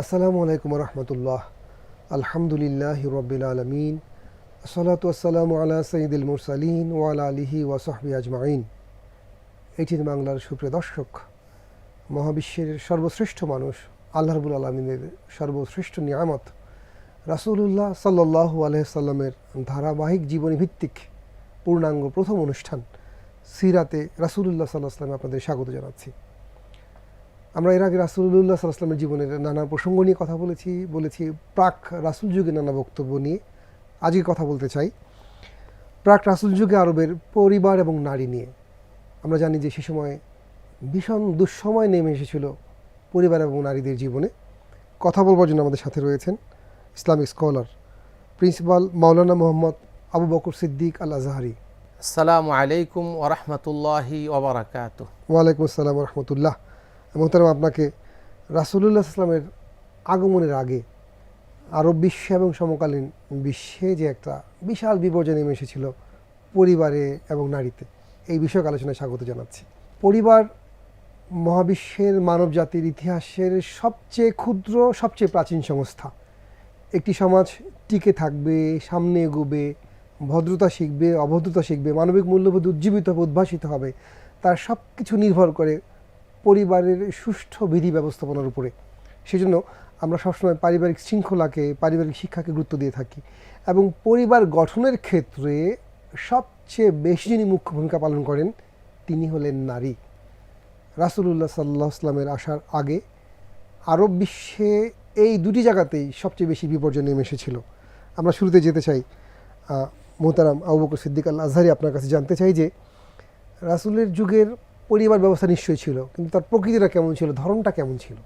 আসসালামু আলাইকুম রহমতুল্লাহ আলহামদুলিল্লাহ রবিল আলমিন। আসসালাতু আসসালামু আলা সঈদুল মুরসালিন ওয়ালা আলিহি ওয়াসহবি আজমাইন। এইটির বাংলার সুপ্রিয় দর্শক, মহাবিশ্বের সর্বশ্রেষ্ঠ মানুষ, আল্লাহ রবুল আলমিনের সর্বশ্রেষ্ঠ নিয়ামত, রাসূলুল্লাহ সাল্লাহু আলহামের ধারাবাহিক জীবনী ভিত্তিক পূর্ণাঙ্গ প্রথম অনুষ্ঠান সিরাতে রাসূলুল্লাহ সাল্লাহ আপনাদের স্বাগত জানাচ্ছি। আমরা এর আগে রাসুল্লাহ সাল্লামের জীবনের নানা প্রসঙ্গ নিয়ে কথা বলেছি বলেছি প্রাক রাসুল যুগে নানা বক্তব্য নিয়ে। আজকে কথা বলতে চাই প্রাক রাসুল যুগে আরবের পরিবার এবং নারী নিয়ে। আমরা জানি যে সে সময় ভীষণ দুঃসময় নেমে এসেছিল পরিবার এবং নারীদের জীবনে। কথা বলবার জন্য আমাদের সাথে রয়েছেন ইসলামিক স্কলার, প্রিন্সিপাল মাওলানা মোহাম্মদ আবু বকর সিদ্দিক আল আজহারি আসসালামু আলাইকুম ওরহমতুল্লাহি ওবরাকাত ওয়ালাইকুম আসসালাম রহমতুল্লাহ। মোহতারাম, আপনাকে রাসুলুল্লাহ ইসলামের আগমনের আগে আরব বিশ্ব এবং সমকালীন বিশ্বে যে একটা বিশাল বিপর্যয় নেমে এসেছিল পরিবারে এবং নারীতে, এই বিষয়ক আলোচনায় স্বাগত জানাচ্ছি। পরিবার মহাবিশ্বের মানব জাতির ইতিহাসের সবচেয়ে ক্ষুদ্র, সবচেয়ে প্রাচীন সংস্থা। একটি সমাজ টিকে থাকবে, সামনে এগোবে ভদ্রতা শিখবে, অভদ্রতা শিখবে, মানবিক মূল্যবোধ উজ্জীবিত হবে, উদ্ভাসিত হবে, তার সব কিছু নির্ভর করে পরিবারের সুষ্ঠু বিধি ব্যবস্থাপনার উপরে। সেজন্য আমরা সবসময় পারিবারিক শৃঙ্খলাকে, পারিবারিক শিক্ষাকে গুরুত্ব দিয়ে থাকি এবং পরিবার গঠনের ক্ষেত্রে সবচেয়ে বেশি যিনি মুখ্য ভূমিকা পালন করেন, তিনি হলেন নারী। রাসুলুল্লাহ সাল্লাহ আসলামের আসার আগে আরব বিশ্বে এই দুটি জায়গাতেই সবচেয়ে বেশি বিপর্যয় নেমে এসেছিল। আমরা শুরুতে যেতে চাই মোহতারাম আবু বকর সিদ্দিক আল আজহারি আপনার কাছে জানতে চাই যে, রাসুলের যুগের পরিবার ব্যবস্থা নিশ্চয়ই ছিল, কিন্তু তার প্রকৃতিটা কেমন ছিল, ধরনটা কেমন ছিল?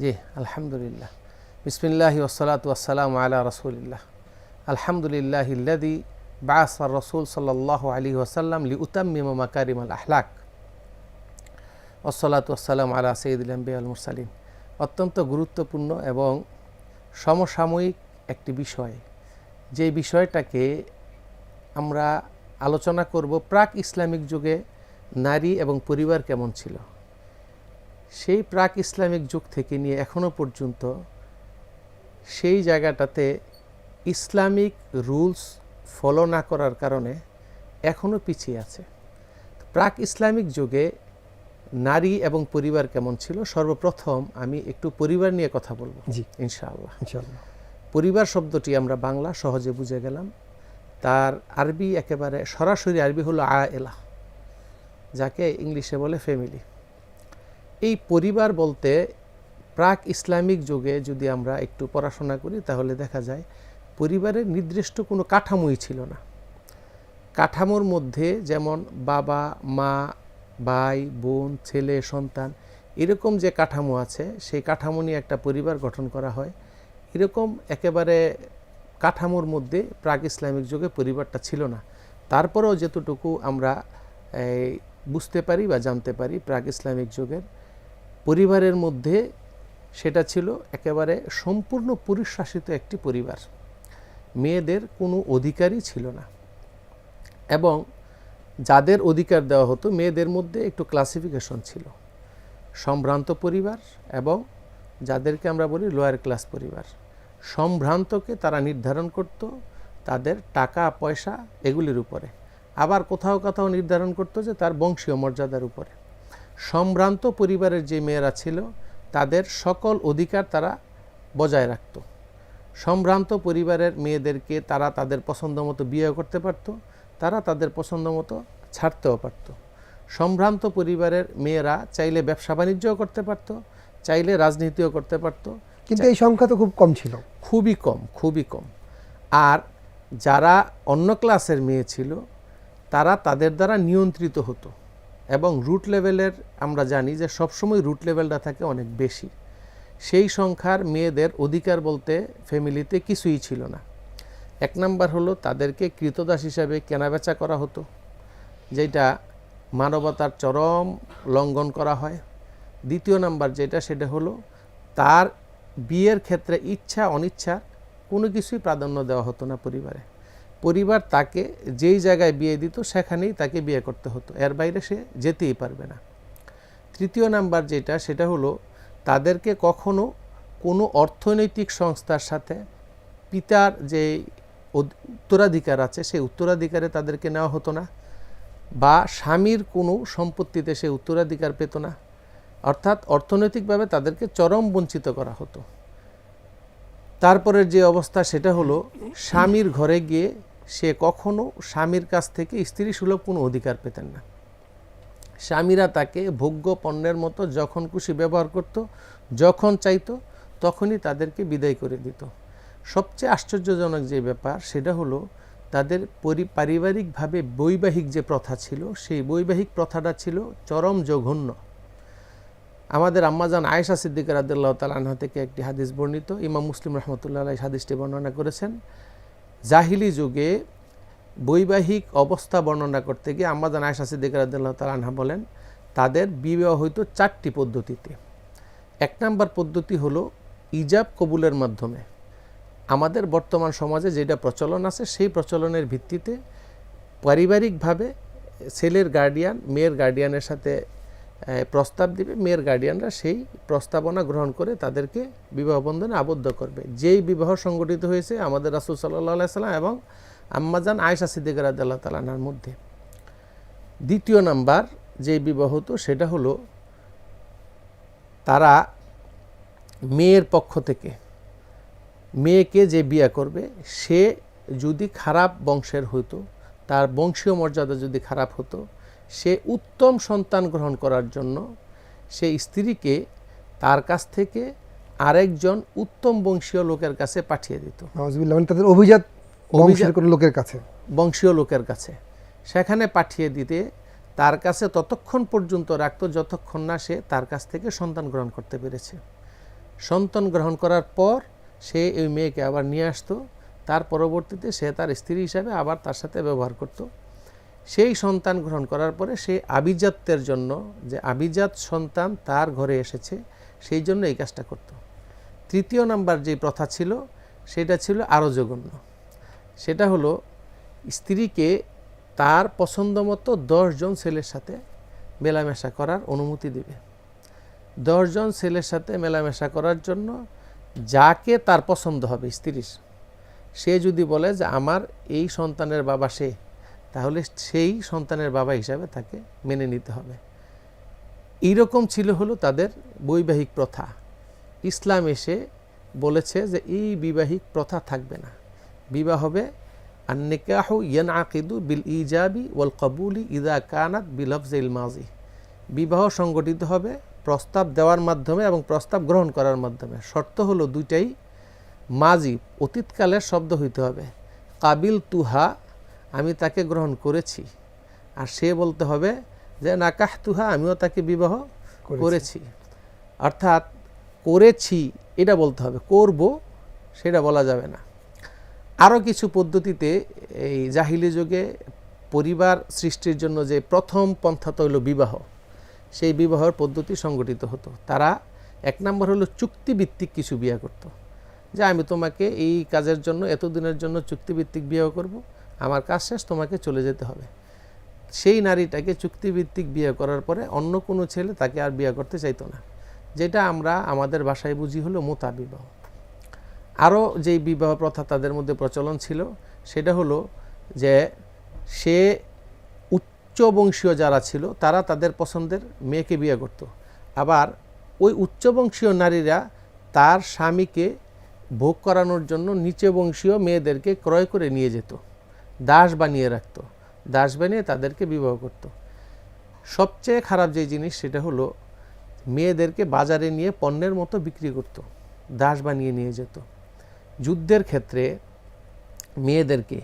জি, আলহামদুলিল্লাহ। বিসমিল্লাহি ওসালাত ওয়াসালাম আলা রসুলিল্লাহ। আলহামদুলিল্লাহ ইল্লাদি বাসার রসুল সাল্লাহ আলী ওসাল্লাম লি উতাম্মিম মাকারিম আল আহলাক ওসলাত ওসালাম আলা সঈদুল আম্বি আল মুরসালিম অত্যন্ত গুরুত্বপূর্ণ এবং সমসাময়িক একটি বিষয়। যে বিষয়টাকে আমরা আলোচনা করব প্রাক ইসলামিক যুগে নারী এবং পরিবার কেমন ছিল। সেই প্রাক ইসলামিক যুগ থেকে নিয়ে এখনও পর্যন্ত সেই জায়গাটাতে ইসলামিক রুলস ফলো না করার কারণে এখনও পিছিয়ে আছে। প্রাক ইসলামিক যুগে নারী এবং পরিবার কেমন ছিল? সর্বপ্রথম আমি একটু পরিবার নিয়ে কথা বলব। জি। ইনশাআল্লাহ। ইনশাআল্লাহ। পরিবার শব্দটি আমরা বাংলা সহজে বুঝে গেলাম। তার আরবি একেবারে সরাসরি আরবি হলো আ এলা যাকে ইংলিশে বলে ফ্যামিলি। এই পরিবার বলতে প্রাক ইসলামিক যুগে যদি আমরা একটু পড়াশোনা করি, তাহলে দেখা যায় পরিবারের নির্দিষ্ট কোনো কাঠামোই ছিল না। কাঠামোর মধ্যে যেমন বাবা, মা, ভাই, বোন, ছেলে, সন্তান, এরকম যে কাঠামো আছে, সেই কাঠামো নিয়ে একটা পরিবার গঠন করা হয়। এরকম একেবারে কাঠামোর মধ্যে প্রাক ইসলামিক যুগে পরিবারটা ছিল না। তারপরেও যতটুকু আমরা বুঝতে পারি বা জানতে পারি প্রাক ইসলামিক যুগের পরিবারের মধ্যে সেটা ছিল একেবারে সম্পূর্ণ পুরুষ শাসিত একটি পরিবার। মেয়েদের কোনো অধিকারই ছিল না। এবং যাদের অধিকার দেওয়া হতো মেয়েদের মধ্যে একটু ক্লাসিফিকেশন ছিল। সম্ভ্রান্ত পরিবার এবং যাদেরকে আমরা বলি লোয়ার ক্লাস পরিবার। সম্ভ্রান্তকে তারা নির্ধারণ করত তাদের টাকা, পয়সা এগুলির উপরে। আবার কোথাও কোথাও নির্ধারণ করতো যে তার বংশীয় মর্যাদার উপরে। সম্ভ্রান্ত পরিবারের যে মেয়েরা ছিল, তাদের সকল অধিকার তারা বজায় রাখত। সম্ভ্রান্ত পরিবারের মেয়েদেরকে তারা তাদের পছন্দ মতো বিয়ে করতে পারত, তারা তাদের পছন্দ মতো ছাড়তেও পারত। সম্ভ্রান্ত পরিবারের মেয়েরা চাইলে ব্যবসা বাণিজ্যও করতে পারত, চাইলে রাজনীতিও করতে পারত কিন্তু এই সংখ্যা তো খুব কম ছিল। খুবই কম খুবই কম। আর যারা অন্য ক্লাসের মেয়ে ছিল তারা তাদের দ্বারা নিয়ন্ত্রিত হতো। এবং রুট লেভেলের আমরা জানি যে সবসময় রুট লেভেলটা থাকে অনেক বেশি। সেই সংখ্যার মেয়েদের অধিকার বলতে ফ্যামিলিতে কিছুই ছিল না। এক নাম্বার হলো তাদেরকে কৃতদাস হিসাবে কেনাবেচা করা হতো যেটা মানবতার চরম লঙ্ঘন করা হয়। দ্বিতীয় নাম্বার যেটা সেটা হলো তার বিয়ের ক্ষেত্রে ইচ্ছা, অনিচ্ছা, কোনো কিছুই প্রাধান্য দেওয়া হতো না পরিবারে। পরিবার তাকে যেই জায়গায় বিয়ে দিত, সেখানেই তাকে বিয়ে করতে হতো। এর বাইরে সে যেতেই পারবে না। তৃতীয় নাম্বার যেটা, সেটা হলো তাদেরকে কখনো কোনো অর্থনৈতিক সংস্থার সাথে পিতার যে উত্তরাধিকার আছে, সেই উত্তরাধিকারে তাদেরকে নেওয়া হতো না বা স্বামীর কোনো সম্পত্তিতে সে উত্তরাধিকার পেত না। অর্থাৎ অর্থনৈতিকভাবে তাদেরকে চরম বঞ্চিত করা হতো। তারপরের যে অবস্থা সেটা হলো, স্বামীর ঘরে গিয়ে সে কখনো স্বামীর কাছ থেকে স্ত্রী সুলভ কোনো অধিকার পেতেন না। স্বামীরা তাকে ভোগ্য পণ্যের মতো যখন খুশি ব্যবহার করত, যখন চাইতো, তখনই তাদেরকে বিদায় করে দিত। সবচেয়ে আশ্চর্যজনক যে ব্যাপার সেটা হলো, তাদের পরি, পারিবারিকভাবে বৈবাহিক যে প্রথা ছিল, সেই বৈবাহিক প্রথাটা ছিল চরম জঘন্য। আমাদের আম্মাজান আয়েশা সিদ্দিক রাদিল্লাহ তালাহ থেকে একটি হাদিস বর্ণিত। ইমাম মুসলিম রহমতুল্লাহ হাদিসটি বর্ণনা করেছেন। জাহিলি যুগে বৈবাহিক অবস্থা বর্ণনা করতে গিয়ে আম্মাজান আয়েশা সিদ্দিক রাদিল্লাহ তালাহা বলেন, তাদের বিবাহ হইতো চারটি পদ্ধতিতে। এক নম্বর পদ্ধতি হলো ইজাব কবুলের মাধ্যমে। আমাদের বর্তমান সমাজে যেটা প্রচলন আছে, সেই প্রচলনের ভিত্তিতে পারিবারিকভাবে ছেলের গার্ডিয়ান মেয়ের গার্ডিয়ানের সাথে প্রস্তাব দিবে, মেয়ের গার্ডিয়ানরা সেই প্রস্তাবনা গ্রহণ করে তাদেরকে বিবাহ বন্ধনে আবদ্ধ করবে। যেই বিবাহ সংগঠিত হয়েছে আমাদের রাসুল সাল্লাহ সাল্লাম এবং আম্মাজান আয়েশা সিদ্দিক রাদিয়াল্লাহু তালানার মধ্যে। দ্বিতীয় নাম্বার যে বিবাহ হতো সেটা হলো তারা মেয়ের পক্ষ থেকে মেয়েকে যে বিয়ে করবে, সে যদি খারাপ বংশের হতো, তার বংশীয় মর্যাদা যদি খারাপ হতো সে উত্তম সন্তান গ্রহণ করার জন্য সে স্ত্রীকে তার কাছ থেকে আরেকজন উত্তম বংশীয় লোকের কাছে পাঠিয়ে দিত। মানে তাদের অভিজাত লোকের কাছে। বংশীয় লোকের কাছে। সেখানে পাঠিয়ে দিতে তার কাছে ততক্ষণ পর্যন্ত রাখত যতক্ষণ না সে তার কাছ থেকে সন্তান গ্রহণ করতে পেরেছে। সন্তান গ্রহণ করার পর সে ওই মেয়েকে আবার নিয়ে আসতো। তার পরবর্তীতে সে তার স্ত্রী হিসাবে আবার তার সাথে ব্যবহার করত। সেই সন্তান গ্রহণ করার পরে সে আভিজাত্যের জন্য যে আভিজাত সন্তান তার ঘরে এসেছে, সেই জন্য এই কাজটা করত। তৃতীয় নাম্বার যে প্রথা ছিল, সেটা ছিল আরও জঘন্য। সেটা হলো স্ত্রীকে তার পছন্দ মতো দশজন ছেলের সাথে মেলামেশা করার অনুমতি দেবে। দশজন ছেলের সাথে মেলামেশা করার জন্য যাকে তার পছন্দ হবে স্ত্রীর, সে যদি বলে যে আমার এই সন্তানের বাবা সে তাহলে সেই সন্তানের বাবা হিসাবে তাকে মেনে নিতে হবে। এইরকম ছিল হলো তাদের বৈবাহিক প্রথা। ইসলাম এসে বলেছে যে এই বিবাহিক প্রথা থাকবে না। বিবাহ হবে আন্নিকাহ ইয়ান আকিদু বিল ইজাবি ওয়াল কবুলি ইদা কানাত বিলফজিল মাজি। বিবাহ সংগঠিত হবে প্রস্তাব দেওয়ার মাধ্যমে এবং প্রস্তাব গ্রহণ করার মাধ্যমে। শর্ত হলো দুইটাই, মাজি, অতীতকালের শব্দ হইতে হবে। কাবিল তুহা আমি তাকে গ্রহণ করেছি। আর সে বলতে হবে যে নাকাহ তুহা আমিও তাকে বিবাহ করেছি। অর্থাৎ করেছি এটা বলতে হবে। করব সেটা বলা যাবে না। আরও কিছু পদ্ধতিতে এই জাহিলি যুগে পরিবার সৃষ্টির জন্য যে প্রথম পন্থা তৈল বিবাহ সেই বিবাহের পদ্ধতি সংগঠিত হতো। তারা এক নম্বর হলো চুক্তিভিত্তিক কিছু বিয়ে করত। যে আমি তোমাকে এই কাজের জন্য এতদিনের জন্য চুক্তিভিত্তিক বিয়ে করব আমার কাজ শেষ, তোমাকে চলে যেতে হবে। সেই নারীটাকে চুক্তিভিত্তিক বিয়ে করার পরে অন্য কোনো ছেলে তাকে আর বিয়ে করতে চাইতো না। যেটা আমরা আমাদের বাসায় বুঝি হলো মোতা বিবাহ। আরও যেই বিবাহ প্রথা তাদের মধ্যে প্রচলন ছিল, সেটা হলো যে সে উচ্চ বংশীয় যারা ছিল, তারা তাদের পছন্দের মেয়েকে বিয়ে করত। আবার ওই উচ্চ বংশীয় নারীরা তার স্বামীকে ভোগ করানোর জন্য নিচে বংশীয় মেয়েদেরকে ক্রয় করে নিয়ে যেত। দাস বানিয়ে রাখতো দাস বানিয়ে তাদেরকে বিবাহ করত। সবচেয়ে খারাপ যে জিনিস সেটা হলো, মেয়েদেরকে বাজারে নিয়ে পণ্যের মতো বিক্রি করত দাস বানিয়ে নিয়ে যেত। যুদ্ধের ক্ষেত্রে মেয়েদেরকে,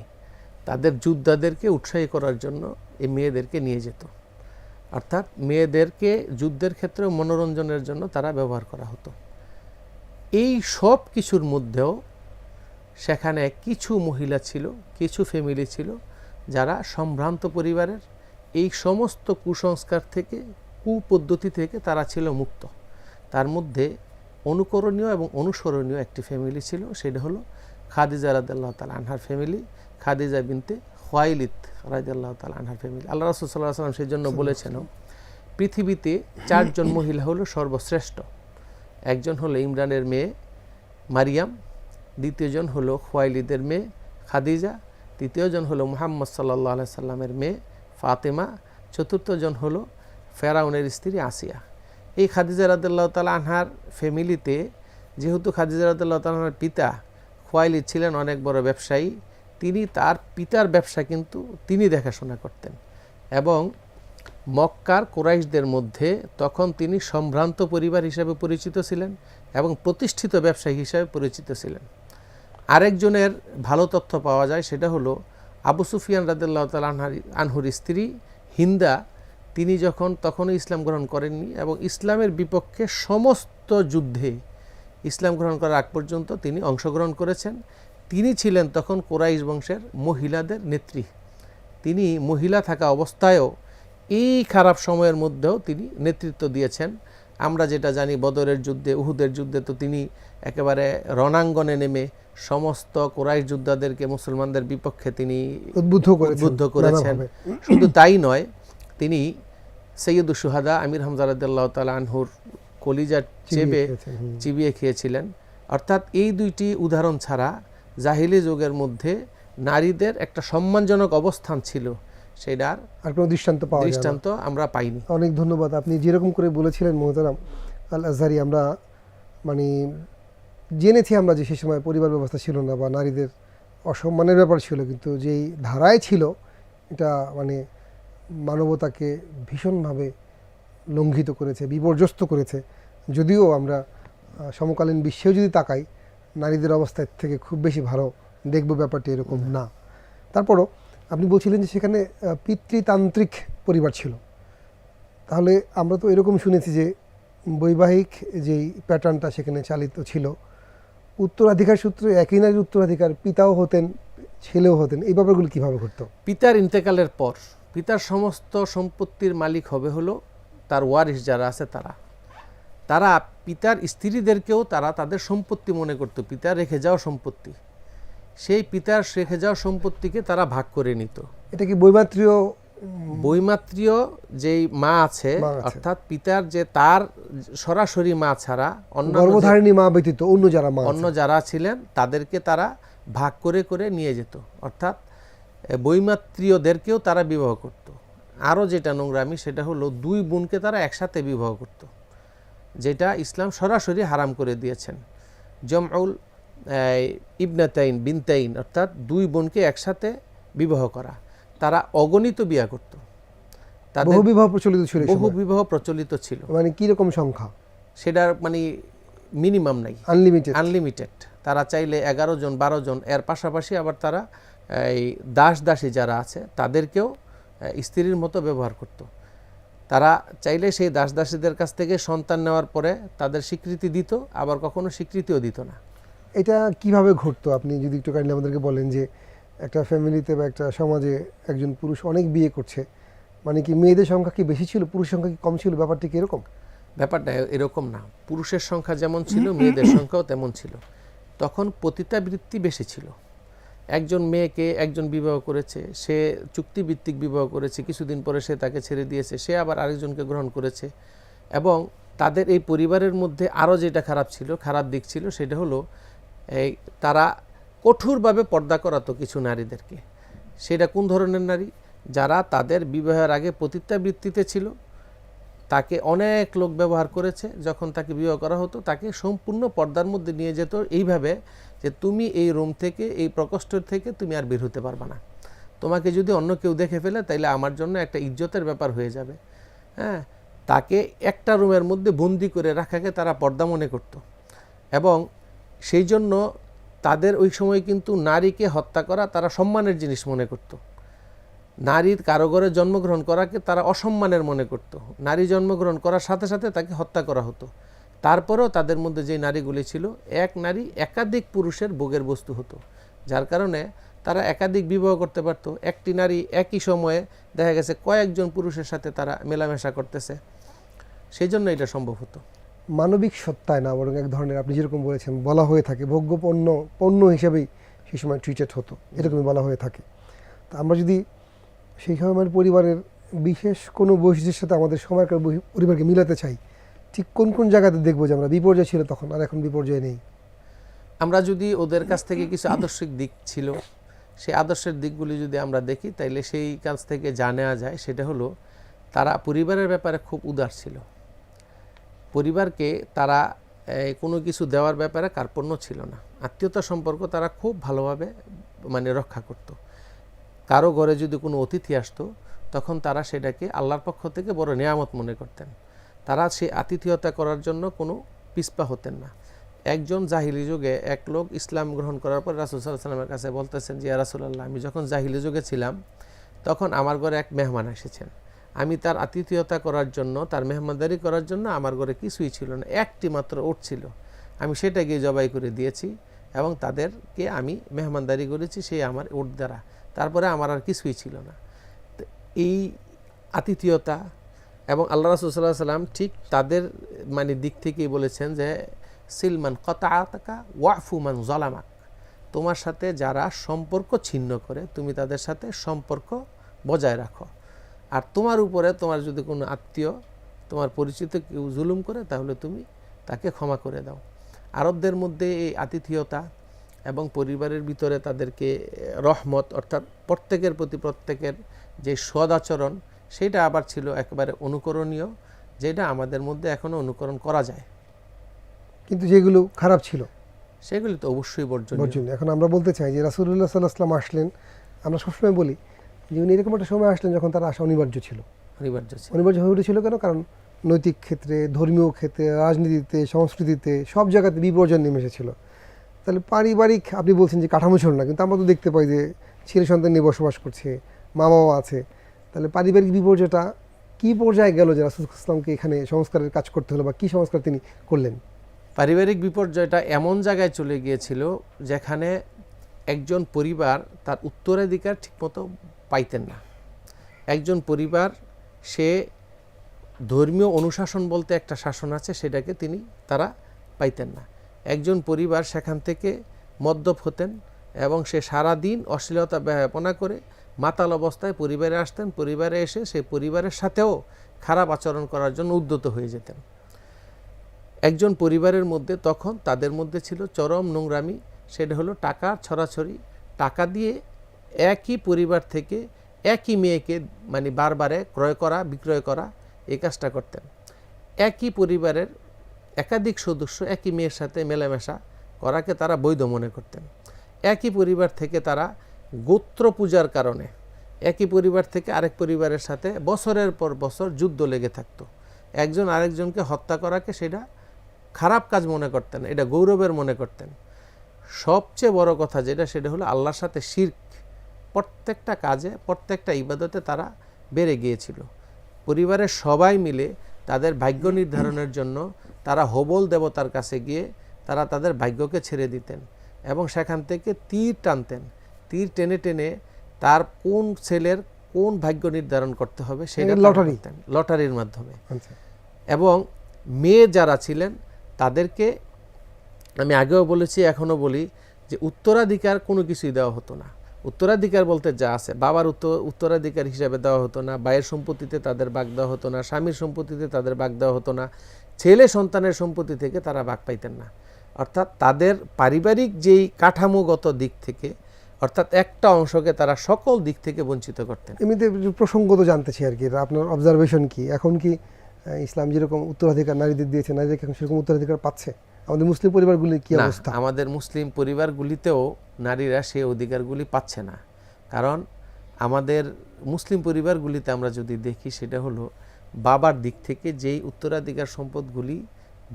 তাদের যোদ্ধাদেরকে উৎসাহী করার জন্য এই মেয়েদেরকে নিয়ে যেত। অর্থাৎ মেয়েদেরকে যুদ্ধের ক্ষেত্রে মনোরঞ্জনের জন্য তারা ব্যবহার করা হতো। এই সব কিছুর মধ্যেও সেখানে কিছু মহিলা ছিল কিছু ফ্যামিলি ছিল যারা সম্ভ্রান্ত পরিবারের এই সমস্ত কুসংস্কার থেকে কুপদ্ধতি থেকে তারা ছিল মুক্ত। তার মধ্যে অনুকরণীয় এবং অনুসরণীয় একটি ফ্যামিলি ছিল সেটা হলো খাদিজা রাদাল্লাহ তাল আনহার ফ্যামিলি খাদিজা বিনতে খোয়াইলিত রাজিয়াল্লাহ তাল আনহার ফ্যামিলি আল্লাহ রসুল সাল্লাহ সাল্লাম সেই জন্য বলেছেন পৃথিবীতে চারজন মহিলা হলো সর্বশ্রেষ্ঠ। একজন হলো ইমরানের মেয়ে মারিয়াম দ্বিতীয়জন হলো খোয়াইলিদের মেয়ে খাদিজা তৃতীয়জন হলো মুহাম্মদ সাল্লাহ সাল্লামের মেয়ে ফাতেমা চতুর্থজন হলো ফেরাউনের স্ত্রী আসিয়া। এই খাদিজা রাদুল্লাহ তালা আনহার ফ্যামিলিতে, যেহেতু খাদিজা রাদুল্লাহ তালাহার পিতা খোয়াইলি ছিলেন অনেক বড় ব্যবসায়ী, তিনি তার পিতার ব্যবসা কিন্তু তিনি দেখাশোনা করতেন এবং মক্কার কোরাইশদের মধ্যে তখন তিনি সম্ভ্রান্ত পরিবার হিসাবে পরিচিত ছিলেন এবং প্রতিষ্ঠিত ব্যবসায়ী হিসাবে পরিচিত ছিলেন। আরেকজনের ভালো তথ্য পাওয়া যায়, সেটা হলো আবু সুফিয়ান রাদিল্লাহ তাল আনহার, আনহুর স্ত্রী হিন্দা। তিনি যখন তখনও ইসলাম গ্রহণ করেননি এবং ইসলামের বিপক্ষে সমস্ত যুদ্ধে ইসলাম গ্রহণ করার আগ পর্যন্ত তিনি অংশগ্রহণ করেছেন। তিনি ছিলেন তখন কোরাইশ বংশের মহিলাদের নেত্রী। তিনি মহিলা থাকা অবস্থায়ও এই খারাপ সময়ের মধ্যেও তিনি নেতৃত্ব দিয়েছেন। আমরা যেটা জানি, বদরের যুদ্ধে, উহুদের যুদ্ধে তো তিনি একেবারে রণাঙ্গনে নেমে সমস্ত কোরাইশ যোদ্ধাদেরকে মুসলমানদের বিপক্ষে তিনি উদ্বুদ্ধ করেছেন উদ্বুদ্ধ করেছেন। শুধু তাই নয় তিনি সৈয়দুল সুহাদা আমির হামজা রাদিয়াল্লাহু তাআলা আনহুর কলিজা চেবে চিবিয়ে খেয়েছিলেন। অর্থাৎ এই দুইটি উদাহরণ ছাড়া জাহিলি যুগের মধ্যে নারীদের একটা সম্মানজনক অবস্থান ছিল সেটার আর কোনো দৃষ্টান্ত পাওয়া দৃষ্টান্ত আমরা পাইনি। অনেক ধন্যবাদ। আপনি যেরকম করে বলেছিলেন মোহতারাম আল আজহারি আমরা মানে জেনেছি আমরা যে সে সময় পরিবার ব্যবস্থা ছিল না বা নারীদের অসম্মানের ব্যাপার ছিল, কিন্তু যেই ধারায় ছিল, এটা মানে মানবতাকে ভীষণভাবে লঙ্ঘিত করেছে, বিপর্যস্ত করেছে। যদিও আমরা সমকালীন বিশ্বেও যদি তাকাই, নারীদের অবস্থা এর থেকে খুব বেশি ভালো দেখব ব্যাপারটি এরকম না। তারপরও আপনি বলছিলেন যে সেখানে পিতৃতান্ত্রিক পরিবার ছিল। তাহলে আমরা তো এরকম শুনেছি যে বৈবাহিক যেই প্যাটার্নটা সেখানে চালিত ছিল উত্তরাধিকার সূত্রে একই নারীর উত্তরাধিকার পিতাও হতেন ছেলেও হতেন এই ব্যাপারগুলো কীভাবে ঘটতো? পিতার ইন্তেকালের পর পিতার সমস্ত সম্পত্তির মালিক হবে হলো তার ওয়ারিস যারা আছে তারা। তারা পিতার স্ত্রীদেরকেও তারা তাদের সম্পত্তি মনে করত পিতার রেখে যাওয়া সম্পত্তি। সেই পিতার রেখে যাওয়া সম্পত্তিকে তারা ভাগ করে নিত। এটা কি বৈমাত্রীয় বৈমাত্রীয় যেই মা আছে অর্থাৎ পিতার যে তার সরাসরি মা ছাড়া অন্য গর্ভধারিণী মা ব্যতীত অন্য যারা মা অন্য যারা ছিলেন তাদেরকে তারা ভাগ করে করে নিয়ে যেত। অর্থাৎ বৈমাত্রীয়দেরকেও তারা বিবাহ করত। আরও যেটা নোংরামি সেটা হলো দুই বোনকে তারা একসাথে বিবাহ করত যেটা ইসলাম সরাসরি হারাম করে দিয়েছেন। জমউল ইবনাতাইন বিনতাইন অর্থাৎ দুই বোনকে একসাথে বিবাহ করা। তারা অগণিত বিয়া করত। বহু বিবাহ প্রচলিত ছিল বহু বিবাহ প্রচলিত ছিল। মানে কি রকম সংখ্যা? সেটার মানে মিনিমাম নাই। আনলিমিটেড আনলিমিটেড তারা চাইলে এগারো জন বারো জন এর পাশাপাশি আবার তারা এই দাস দাসী যারা আছে তাদেরকেও স্ত্রীর মতো ব্যবহার করত। তারা চাইলে সেই দাস দাসীদের কাছ থেকে সন্তান নেওয়ার পরে তাদের স্বীকৃতি দিত আবার কখনো স্বীকৃতিও দিত না। এটা কীভাবে ঘটতো? আপনি যদি একটু কাইন্ডলি আমাদেরকে বলেন যে একটা ফ্যামিলিতে বা একটা সমাজে একজন পুরুষ অনেক বিয়ে করছে মানে কি মেয়েদের সংখ্যা কি বেশি ছিল? পুরুষ সংখ্যা কি কম ছিল? ব্যাপারটি কি এরকম? ব্যাপারটা এরকম না। পুরুষের সংখ্যা যেমন ছিল মেয়েদের সংখ্যাও তেমন ছিল। তখন পতিতাবৃত্তি বেশি ছিল। একজন মেয়েকে একজন বিবাহ করেছে সে চুক্তিভিত্তিক বিবাহ করেছে কিছুদিন পরে সে তাকে ছেড়ে দিয়েছে সে আবার আরেকজনকে গ্রহণ করেছে এবং তাদের এই পরিবারের মধ্যে আরও যেটা খারাপ ছিল খারাপ দিক ছিল সেটা হলো এই তারা কঠোরভাবে পর্দা করাতো কিছু নারীদেরকে। সেটা কোন ধরনের নারী? যারা তাদের বিবাহের আগে পতিতাবৃত্তিতে ছিল, তাকে অনেক লোক ব্যবহার করেছে, যখন তাকে বিবাহ করা হতো, তাকে সম্পূর্ণ পর্দার মধ্যে নিয়ে যেত এইভাবে যে তুমি এই রুম থেকে, এই প্রকোষ্ঠ থেকে তুমি আর বের হতে পারবে না। তোমাকে যদি অন্য কেউ দেখে ফেলে, তাইলে আমার জন্য একটা ইজ্জতের ব্যাপার হয়ে যাবে। হ্যাঁ তাকে একটা রুমের মধ্যে বন্দি করে রাখাকে তারা পর্দা মনে করত। এবং সেই জন্য তাদের ওই সময় কিন্তু নারীকে হত্যা করা তারা সম্মানের জিনিস মনে করতো। নারীর কারও ঘরে জন্মগ্রহণ করাকে তারা অসম্মানের মনে করত। নারী জন্মগ্রহণ করার সাথে সাথে তাকে হত্যা করা হতো। তারপরেও তাদের মধ্যে যে নারীগুলি ছিল, এক নারী একাধিক পুরুষের ভোগের বস্তু হতো। যার কারণে তারা একাধিক বিবাহ করতে পারত। একটি নারী একই সময়ে দেখা গেছে কয়েকজন পুরুষের সাথে তারা মেলামেশা করতেছে। সেই জন্য এটা সম্ভব হতো। মানবিক সত্তায় না, বরং এক ধরনের আপনি যেরকম বলেছেন, বলা হয়ে থাকে, ভোগ্য পণ্য পণ্য হিসেবেই সেই সময় ট্রিটেড হতো, এরকমই বলা হয়ে থাকে। তা আমরা যদি সেই সময়ের পরিবারের বিশেষ কোনো বৈশিষ্ট্যের সাথে আমাদের সময়কার পরিবারকে মিলাতে চাই, ঠিক কোন কোন জায়গাতে দেখব যে আমরা বিপর্যয় ছিল তখন, আর এখন বিপর্যয় নেই? আমরা যদি ওদের কাছ থেকে কিছু আদর্শিক দিক ছিল, সেই আদর্শের দিকগুলি যদি আমরা দেখি, তাইলে সেই কাছ থেকে নেওয়া যায়, সেটা হলো তারা পরিবারের ব্যাপারে খুব উদার ছিল। পরিবারকে তারা কোনো কিছু দেওয়ার ব্যাপারে কার্পণ্য ছিল না। আত্মীয়তা সম্পর্ক তারা খুব ভালোভাবে মানে রক্ষা করত। কারও ঘরে যদি কোনো অতিথি আসতো, তখন তারা সেটাকে আল্লাহর পক্ষ থেকে বড় নিয়ামত মনে করতেন। তারা সেই আতিথেয়তা করার জন্য কোনো পিসপা হতেন না। একজন জাহিলি যুগে এক লোক ইসলাম গ্রহণ করার পর রাসুল সাল্লামের কাছে বলতেছেন যে রাসুলাল্লাহ, আমি যখন জাহিলি যুগে ছিলাম, তখন আমার ঘরে এক মেহমান এসেছেন। আমি তার আতিথেয়তা করার জন্য, তার মেহমানদারি করার জন্য আমার ঘরে কিছুই ছিল না, একটি মাত্র উট ছিল। আমি সেটা গিয়ে জবাই করে দিয়েছি এবং তাদেরকে আমি মেহমানদারি করেছি সেই আমার উট দ্বারা। তারপরে আমার আর কিছুই ছিল না। এই আতিথেয়তা এবং আল্লাহ রাসুল্লাহ সাল্লাম ঠিক তাদের মানে দিক থেকেই বলেছেন যে সিলমান কতা আতাকা ওয়াফুমান জলামাক তোমার সাথে যারা সম্পর্ক ছিন্ন করে, তুমি তাদের সাথে সম্পর্ক বজায় রাখো। আর তোমার উপরে তোমার যদি কোনো আত্মীয় তোমার পরিচিত কেউ জুলুম করে তাহলে তুমি তাকে ক্ষমা করে দাও। আরবদের মধ্যে এই আতিথেয়তা এবং পরিবারের ভিতরে তাদেরকে রহমত অর্থাৎ প্রত্যেকের প্রতি প্রত্যেকের যে সদাচরণ সেটা আবার ছিল একেবারে অনুকরণীয় যেটা আমাদের মধ্যে এখনও অনুকরণ করা যায়। কিন্তু যেগুলো খারাপ ছিল। সেগুলি তো অবশ্যই বর্জন এখন আমরা বলতে চাই যে রাসুল্লাহ সাল্লাহ আসলেন আমরা সবসময় বলি যে উনি এরকম একটা সময় আসলেন যখন তার আসা অনিবার্য ছিল। অনিবার্য ছিল। অনিবার্য হয়ে উঠেছিল কেন? কারণ নৈতিক ক্ষেত্রে ধর্মীয় ক্ষেত্রে রাজনীতিতে সংস্কৃতিতে সব জায়গাতে বিপর্যয় নেমে এসেছিল। তাহলে পারিবারিক আপনি বলছেন যে কাঠামো ছিল না কিন্তু আমরা তো দেখতে পাই যে ছেলে সন্তান নিয়ে বসবাস করছে মা বাবা আছে। তাহলে পারিবারিক বিপর্যয়টা কি পর্যায়ে গেল যে রাসুল ইসলামকে এখানে সংস্কারের কাজ করতে হলো বা কি সংস্কার তিনি করলেন? পারিবারিক বিপর্যয়টা এমন জায়গায় চলে গিয়েছিল যেখানে একজন পরিবার তার উত্তরাধিকার ঠিকমতো পাইতেন না। একজন পরিবার, সে ধর্মীয় অনুশাসন বলতে একটা শাসন আছে, সেটাকে তিনি, তারা পাইতেন না। একজন পরিবার সেখান থেকে মদ্যপ হতেন এবং সে সারা দিন অশ্লীলতা ব্যাপনা করে মাতাল অবস্থায় পরিবারে আসতেন, পরিবারে এসে সে পরিবারের সাথেও খারাপ আচরণ করার জন্য উদ্যত হয়ে যেতেন। একজন পরিবারের মধ্যে তখন তাদের মধ্যে ছিল চরম নোংরামি, সেটা হলো টাকার ছড়াছড়ি। টাকা দিয়ে একই পরিবার থেকে একই মেয়েকে মানে বারবারে ক্রয় করা, বিক্রয় করা এই কাজটা করতেন। একই পরিবারের একাধিক সদস্য একই মেয়ের সাথে মেলামেশা করাকে তারা বৈধ মনে করতেন। একই পরিবার থেকে তারা গোত্র পূজার কারণে একই পরিবার থেকে আরেক পরিবারের সাথে বছরের পর বছর যুদ্ধ লেগে থাকতো। একজন আরেকজনকে হত্যা করাকে সেটা খারাপ কাজ মনে করতেন, এটা গৌরবের মনে করতেন। সবচেয়ে বড় কথা যেটা, সেটা হলো আল্লাহর সাথে শির্ক প্রত্যেকটা কাজে প্রত্যেকটা ইবাদতে তারা বেড়ে গিয়েছিল। পরিবারের সবাই মিলে তাদের ভাগ্য নির্ধারণের জন্য তারা হবল দেবতার কাছে গিয়ে তারা তাদের ভাগ্যকে ছেড়ে দিতেন এবং সেখান থেকে তীর টানতেন। তীর টেনে টেনে তার কোন ছেলের কোন ভাগ্য নির্ধারণ করতে হবে সেটা লটারি। লটারির মাধ্যমে। আচ্ছা। এবং মেয়ে যারা ছিলেন তাদেরকে আমি আগেও বলেছি এখনও বলি যে উত্তরাধিকার কোনো কিছুই দেওয়া হতো না। উত্তরাধিকার বলতে যা আছে, বাবার উত্তর উত্তরাধিকার হিসাবে দেওয়া হতো না, ভাইয়ের সম্পত্তিতে তাদের বাগ দেওয়া হতো না, স্বামীর সম্পত্তিতে তাদের বাগ দেওয়া হতো না, ছেলে সন্তানের সম্পত্তি থেকে তারা ভাগ পাইতেন না। অর্থাৎ তাদের পারিবারিক যেই কাঠামোগত দিক থেকে, অর্থাৎ একটা অংশকে তারা সকল দিক থেকে বঞ্চিত করতেন। এমনিতে প্রসঙ্গত জানতে চাই আর কি, আপনার অবজারভেশন কি? এখন কি ইসলাম যেরকম উত্তরাধিকার নারীদের দিয়েছে নারীদের এখন সেরকম উত্তরাধিকার পাচ্ছে? আমাদের মুসলিম পরিবারগুলি কি অবস্থা? আমাদের মুসলিম পরিবারগুলিতেও নারীরা সেই অধিকারগুলি পাচ্ছে না। কারণ আমাদের মুসলিম পরিবারগুলিতে আমরা যদি দেখি সেটা হলো বাবার দিক থেকে যেই উত্তরাধিকার সম্পদগুলি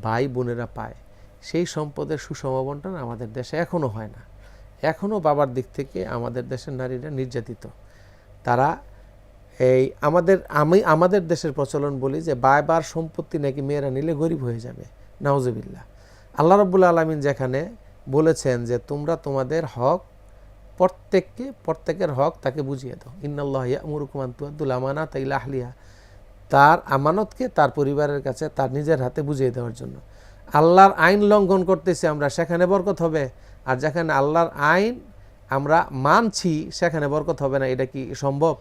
ভাই বোনেরা পায় সেই সম্পদের সুষম বন্টন আমাদের দেশে এখনও হয় না। এখনও বাবার দিক থেকে আমাদের দেশের নারীরা নির্যাতিত। তারা এই আমাদের আমি আমাদের দেশের প্রচলন বলি যে বাবার সম্পত্তি নাকি মেয়েরা নিলে গরিব হয়ে যাবে। নাউজুবিল্লাহ। আল্লাহ রব্বুল আলমিন যেখানে বলেছেন যে তোমরা তোমাদের হক প্রত্যেককে, প্রত্যেকের হক তাকে বুঝিয়ে দাও। ইন্নাল্লাহ ইয়ামুরুকুমান তুয়াদ্দুল আমানাত ইলা আহলিহা। তার আমানতকে তার পরিবারের কাছে, তার নিজের হাতে বুঝিয়ে দেওয়ার জন্য। আল্লাহর আইন লঙ্ঘন করতেছি আমরা, সেখানে বরকত হবে। আর যেখানে আল্লাহর আইন আমরা মানছি, সেখানে বরকত হবে না। এটা কি সম্ভব?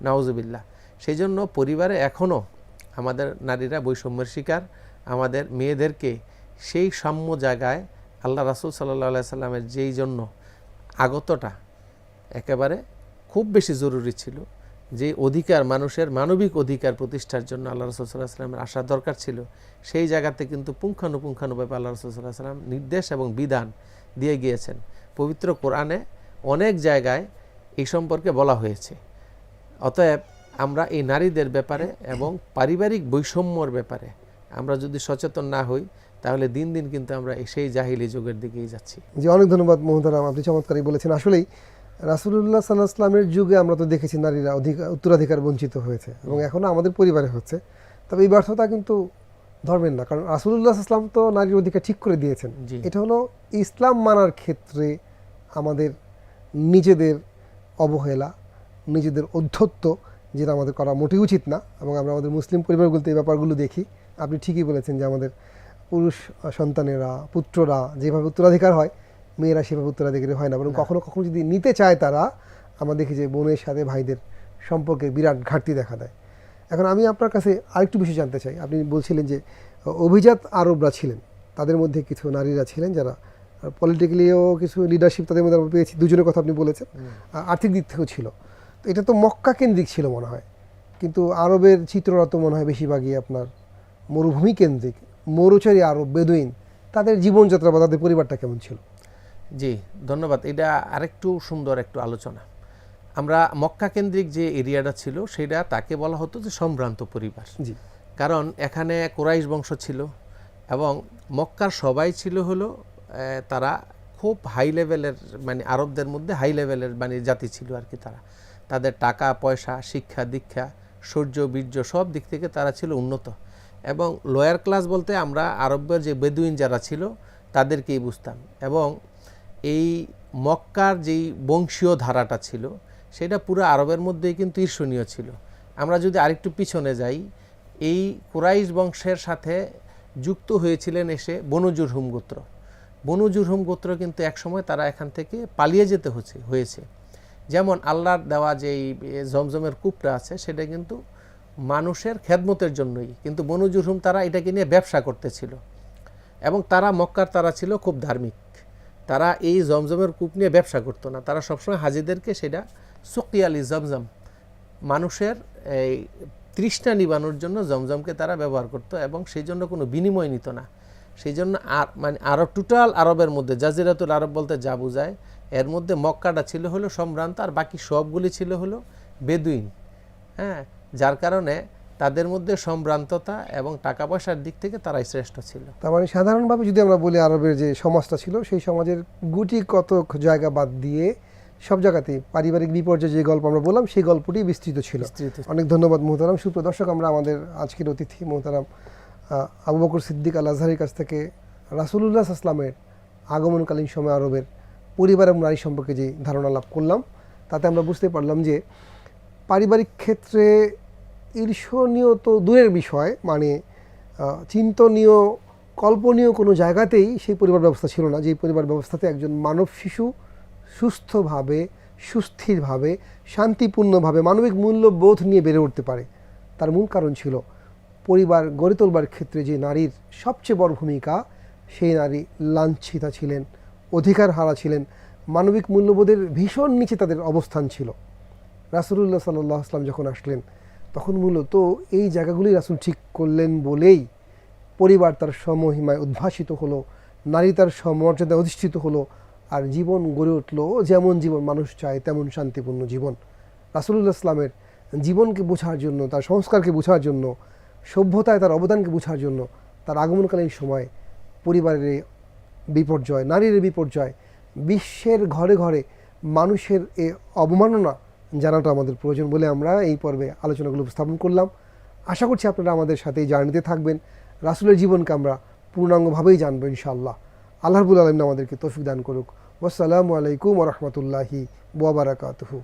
নাউজুবিল্লাহ। সেই জন্য পরিবারে এখনও আমাদের নারীরা বৈষম্যের শিকার। আমাদের মেয়েদেরকে সেই সাম্য জায়গায় আল্লাহ রাসুল সাল্লাহ সাল্লামের যেই জন্য আগতটা একেবারে খুব বেশি জরুরি ছিল যে অধিকার, মানুষের মানবিক অধিকার প্রতিষ্ঠার জন্য আল্লাহ রসুল সাল্লাহ সাল্লামের আসার দরকার ছিল, সেই জায়গাতে কিন্তু পুঙ্খানুপুঙ্খানুভাবে আল্লাহ রসুল সাল্লাহ সাল্লাম নির্দেশ এবং বিধান দিয়ে গিয়েছেন। পবিত্র কোরআনে অনেক জায়গায় এই সম্পর্কে বলা হয়েছে। অতএব আমরা এই নারীদের ব্যাপারে এবং পারিবারিক বৈষম্যর ব্যাপারে আমরা যদি সচেতন না হই তাহলে দিন দিন কিন্তু আমরা সেই জাহিলি যুগের দিকেই যাচ্ছি। যে অনেক ধন্যবাদ মোহতারাম আপনি চমৎকারই বলেছেন। আসলেই রাসুলুল্লাহ সাল্লাহ আসলামের যুগে আমরা তো দেখেছি নারীরা অধিকার উত্তরাধিকার বঞ্চিত হয়েছে এবং এখনও আমাদের পরিবারে হচ্ছে। তবে এই ব্যর্থতা কিন্তু ধর্মের না কারণ রাসুলুল্লাহ আসলাম তো নারীর অধিকার ঠিক করে দিয়েছেন। জি। এটা হলো ইসলাম মানার ক্ষেত্রে আমাদের নিজেদের অবহেলা নিজেদের অধ্যত্ব যেটা আমাদের করা মোটেই উচিত না এবং আমরা আমাদের মুসলিম পরিবারগুলোতে এই ব্যাপারগুলো দেখি। আপনি ঠিকই বলেছেন যে আমাদের পুরুষ সন্তানেরা পুত্ররা যেভাবে উত্তরাধিকার হয় মেয়েরা সেভাবে উত্তরাধিকারী হয় না। বরং কখনো কখনো যদি নিতে চায় তারা আমরা দেখি যে বোনের সাথে ভাইদের সম্পর্কে বিরাট ঘাটতি দেখা দেয়। এখন আমি আপনার কাছে আরেকটু বিষয় জানতে চাই। আপনি বলছিলেন যে অভিজাত আরবরা ছিলেন। তাদের মধ্যে কিছু নারীরা ছিলেন যারা পলিটিক্যালিও কিছু লিডারশিপ তাদের মধ্যে আমরা পেয়েছি। দুজনের কথা আপনি বলেছেন। আর্থিক দিক থেকেও ছিল। তো এটা তো মক্কা কেন্দ্রিক ছিল মনে হয়। কিন্তু আরবের চিত্রটা তো মনে হয় বেশিরভাগই আপনার মরুভূমি কেন্দ্রিক। মরুচারী আরব বেদুইন তাদের জীবনযাত্রা বা তাদের পরিবারটা কেমন ছিল? জি ধন্যবাদ। এটা আরেকটু সুন্দর একটু আলোচনা। আমরা মক্কা কেন্দ্রিক যে এরিয়াটা ছিল সেটা তাকে বলা হতো যে সম্ভ্রান্ত পরিবার। জি। কারণ এখানে কোরাইশ বংশ ছিল এবং মক্কার সবাই ছিল হলো তারা খুব হাই লেভেলের মানে আরবদের মধ্যে হাই লেভেলের মানে জাতি ছিল আর কি তারা। তাদের টাকা পয়সা শিক্ষা দীক্ষা সূর্য বীর্য সব দিক থেকে তারা ছিল উন্নত। এবং লোয়ার ক্লাস বলতে আমরা আরবের যে বেদুইন যারা ছিল, তাদেরকেই বুঝতাম। এবং এই মক্কার যেই বংশীয় ধারাটা ছিল, সেটা পুরো আরবের মধ্যেই কিন্তু ঈর্ষণীয় ছিল। আমরা যদি আরেকটু পিছনে যাই, এই কুরাইশ বংশের সাথে যুক্ত হয়েছিলেন এসে বনজুরহুম গোত্র। বনজুরহুম গোত্র কিন্তু একসময় তারা এখান থেকে পালিয়ে যেতে হচ্ছে, হয়েছে। যেমন আল্লাহর দেওয়া যেই জমজমের কূপটা আছে, সেটা কিন্তু মানুষের খেদমতের জন্যই। কিন্তু বনজুরহুম তারা এটাকে নিয়ে ব্যবসা করতেছিল। এবং তারা মক্কার তারা ছিল খুব ধার্মিক। তারা এই জমজমের কূপ নিয়ে ব্যবসা করতো না। তারা সবসময় হাজিদেরকে সেটা সুকিয়ালি জমজম, মানুষের এই তৃষ্ণা নিবানোর জন্য জমজমকে তারা ব্যবহার করতো এবং সেই জন্য কোনো বিনিময় নিত না। সেই জন্য আর মানে আরব টোটাল আরবের মধ্যে, জাজিরাতুল আরব বলতে যা বোঝায়, এর মধ্যে মক্কাটা ছিল হলো সম্ভ্রান্ত আর বাকি সবগুলি ছিল হলো বেদুইন। হ্যাঁ? যার কারণে তাদের মধ্যে সম্ভ্রান্ততা এবং টাকা পয়সার দিক থেকে তারাই শ্রেষ্ঠ ছিল। তার মানে সাধারণভাবে যদি আমরা বলি আরবের যে সমাজটা ছিল সেই সমাজের গুটি কত জায়গা বাদ দিয়ে সব জায়গাতেই পারিবারিক বিপর্যয় যে গল্প আমরা বললাম সেই গল্পটি বিস্তৃত ছিল। অনেক ধন্যবাদ মোহতারাম। সুপ্রদর্শক আমরা আমাদের আজকের অতিথি মোহতারাম আবু বকর সিদ্দিক আল আজহারের কাছ থেকে রাসুলুল্লাহ আসলামের আগমনকালীন সময় আরবের পরিবার এবং নারী সম্পর্কে যে ধারণা লাভ করলাম তাতে আমরা বুঝতে পারলাম যে পারিবারিক ক্ষেত্রে ঈর্ষণীয় তো দূরের বিষয় মানে চিন্তনীয়, কল্পনীয় কোনো জায়গাতেই সেই পরিবার ব্যবস্থা ছিল না। যেই পরিবার ব্যবস্থাতে একজন মানব শিশু সুস্থভাবে, সুস্থিরভাবে, শান্তিপূর্ণভাবে মানবিক মূল্যবোধ নিয়ে বেড়ে উঠতে পারে। তার মূল কারণ ছিল পরিবার গড়ে তোলবার ক্ষেত্রে যে নারীর সবচেয়ে বড় ভূমিকা, সেই নারী লাঞ্ছিতা ছিলেন অধিকার হারা ছিলেন। মানবিক মূল্যবোধের ভীষণ নিচে তাদের অবস্থান ছিল। রাসুলুল্লাহ সাল্লাহ আসলাম যখন আসলেন, তখন মূলত এই জায়গাগুলি রাসুল ঠিক করলেন বলেই পরিবার তার সমহিমায় উদ্ভাসিত হলো, নারী তার সমর্যাদা অধিষ্ঠিত হলো, আর জীবন গড়ে উঠল যেমন জীবন মানুষ চায়, তেমন শান্তিপূর্ণ জীবন। রাসুলুল্লাহ ইসলামের জীবনকে বোঝার জন্য, তার সংস্কারকে বোঝার জন্য, সভ্যতায় তার অবদানকে বোঝার জন্য, তার আগমনকালীন সময় পরিবারের বিপর্যয়, নারীর বিপর্যয়, বিশ্বের ঘরে ঘরে মানুষের এ অবমাননা জানাটা আমাদের প্রয়োজন বলে আমরা এই পর্বে আলোচনাগুলো উপস্থাপন করলাম। আশা করছি আপনারা আমাদের সাথে জার্নিতে থাকবেন। রাসুলের জীবনকে আমরা পূর্ণাঙ্গভাবেই জানব ইনশাআল্লাহ। আল্লাহবুল আলমিন আমাদেরকে তৌফিক দান করুক। আসসালামু আলাইকুম রহমতুল্লাহি ওবরাকাতহু